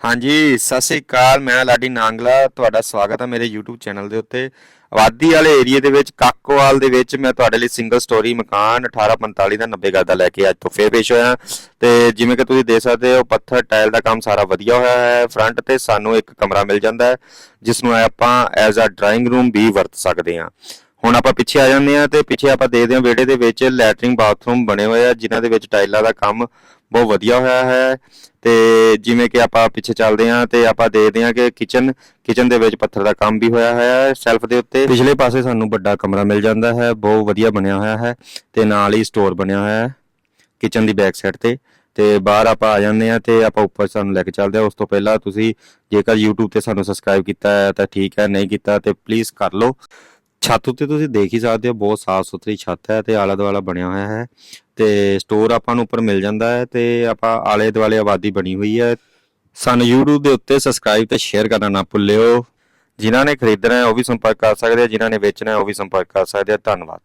ਹਾਂਜੀ, ਸਤਿ ਸ੍ਰੀ ਅਕਾਲ, ਮੈਂ ਲਾਡੀ ਨਾਂਗਲਾ, ਤੁਹਾਡਾ ਸਵਾਗਤ ਹੈ ਮੇਰੇ YouTube ਚੈਨਲ ਦੇ ਉੱਤੇ। ਆਬਾਦੀ ਵਾਲੇ ਏਰੀਆ ਦੇ ਵਿੱਚ, ਕਾਕੋਵਾਲ ਦੇ ਵਿੱਚ ਮੈਂ ਤੁਹਾਡੇ ਲਈ ਸਿੰਗਲ ਸਟੋਰੀ ਮਕਾਨ 1845 ਦਾ 90 ਗਜ਼ ਦਾ ਲੈ ਕੇ ਅੱਜ ਤੋਂ ਫੇਰ ਪੇਸ਼ ਹੋਇਆ। ਤੇ ਜਿਵੇਂ ਕਿ ਤੁਸੀਂ ਦੇਖ ਸਕਦੇ ਹੋ, ਪੱਥਰ, ਟਾਇਲ ਦਾ ਕੰਮ ਸਾਰਾ ਵਧੀਆ ਹੋਇਆ ਹੈ। ਫਰੰਟ ਤੇ ਸਾਨੂੰ ਇੱਕ ਕਮਰਾ ਮਿਲ ਜਾਂਦਾ ਹੈ, ਜਿਸ ਨੂੰ ਆਪਾਂ ਐਜ਼ ਅ ਡਰਾਇੰਗ ਰੂਮ ਵੀ ਵਰਤ ਸਕਦੇ ਹਾਂ। ਹੁਣ ਆਪਾਂ ਪਿੱਛੇ ਆ ਜਾਂਦੇ ਹਾਂ ਤੇ ਪਿੱਛੇ ਆਪਾਂ ਦੇਖਦੇ ਹਾਂ ਵਿਹੜੇ ਦੇ ਵਿੱਚ ਲੈਟਰਿੰਗ ਬਾਥਰੂਮ ਬਣੇ ਹੋਏ ਆ, ਜਿਨ੍ਹਾਂ ਦੇ ਵਿੱਚ ਟਾਈਲਾਂ ਦਾ ਕੰਮ ਬਹੁਤ ਵਧੀਆ ਹੋਇਆ ਹੈ। ਤੇ ਜਿਵੇਂ ਕਿ ਆਪਾਂ ਪਿੱਛੇ ਚੱਲਦੇ ਹਾਂ ਤੇ ਆਪਾਂ ਦੇਖਦੇ ਹਾਂ ਕਿ ਕਿਚਨ ਕਿਚਨ ਦੇ ਵਿੱਚ ਪੱਥਰ ਦਾ ਕੰਮ ਵੀ ਹੋਇਆ ਹੋਇਆ ਹੈ ਸ਼ੈਲਫ ਦੇ ਉੱਤੇ। ਪਿਛਲੇ ਪਾਸੇ ਸਾਨੂੰ ਵੱਡਾ ਕਮਰਾ ਮਿਲ ਜਾਂਦਾ ਹੈ, ਬਹੁਤ ਵਧੀਆ ਬਣਿਆ ਹੋਇਆ ਹੈ ਤੇ ਨਾਲ ਹੀ ਸਟੋਰ ਬਣਿਆ ਹੋਇਆ ਹੈ ਕਿਚਨ ਦੀ ਬੈਕ ਸਾਈਡ ਤੇ। ਤੇ ਬਾਹਰ ਆਪਾਂ ਆ ਜਾਂਦੇ ਹਾਂ ਤੇ ਆਪਾਂ ਉੱਪਰ ਸਾਨੂੰ ਲੈ ਕੇ ਚੱਲਦੇ ਹਾਂ। ਉਸ ਤੋਂ ਪਹਿਲਾਂ ਤੁਸੀਂ ਜੇਕਰ YouTube ਤੇ ਸਾਨੂੰ ਸਬਸਕ੍ਰਾਈਬ ਕੀਤਾ ਹੈ ਤਾਂ ਠੀਕ ਹੈ, ਨਹੀਂ ਕੀਤਾ ਤੇ ਪਲੀਜ਼ ਕਰ ਲਓ। ਛੱਤ ਉੱਤੇ ਤੁਸੀਂ ਦੇਖ ਹੀ ਸਕਦੇ ਹੋ, ਬਹੁਤ ਸਾਫ਼ ਸੁਥਰੀ ਛੱਤ ਹੈ ਤੇ ਆਲਾ ਦੁਆਲਾ ਬਣਿਆ ਹੋਇਆ ਹੈ ਤੇ ਸਟੋਰ ਆਪਾਂ ਨੂੰ ਉੱਪਰ ਮਿਲ ਜਾਂਦਾ ਹੈ ਤੇ ਆਪਾਂ ਆਲੇ ਦੁਆਲੇ ਆਬਾਦੀ ਬਣੀ ਹੋਈ ਹੈ। ਸਾਨੂੰ YouTube ਦੇ ਉੱਤੇ ਸਬਸਕ੍ਰਾਈਬ ਤੇ ਸ਼ੇਅਰ ਕਰਨਾ ਨਾ ਭੁੱਲਿਓ। ਜਿਨ੍ਹਾਂ ਨੇ ਖਰੀਦਣਾ ਹੈ ਉਹ ਵੀ ਸੰਪਰਕ ਕਰ ਸਕਦੇ ਆ, ਜਿਨ੍ਹਾਂ ਨੇ ਵੇਚਣਾ ਹੈ ਉਹ ਵੀ ਸੰਪਰਕ ਕਰ ਸਕਦੇ ਆ। ਧੰਨਵਾਦ।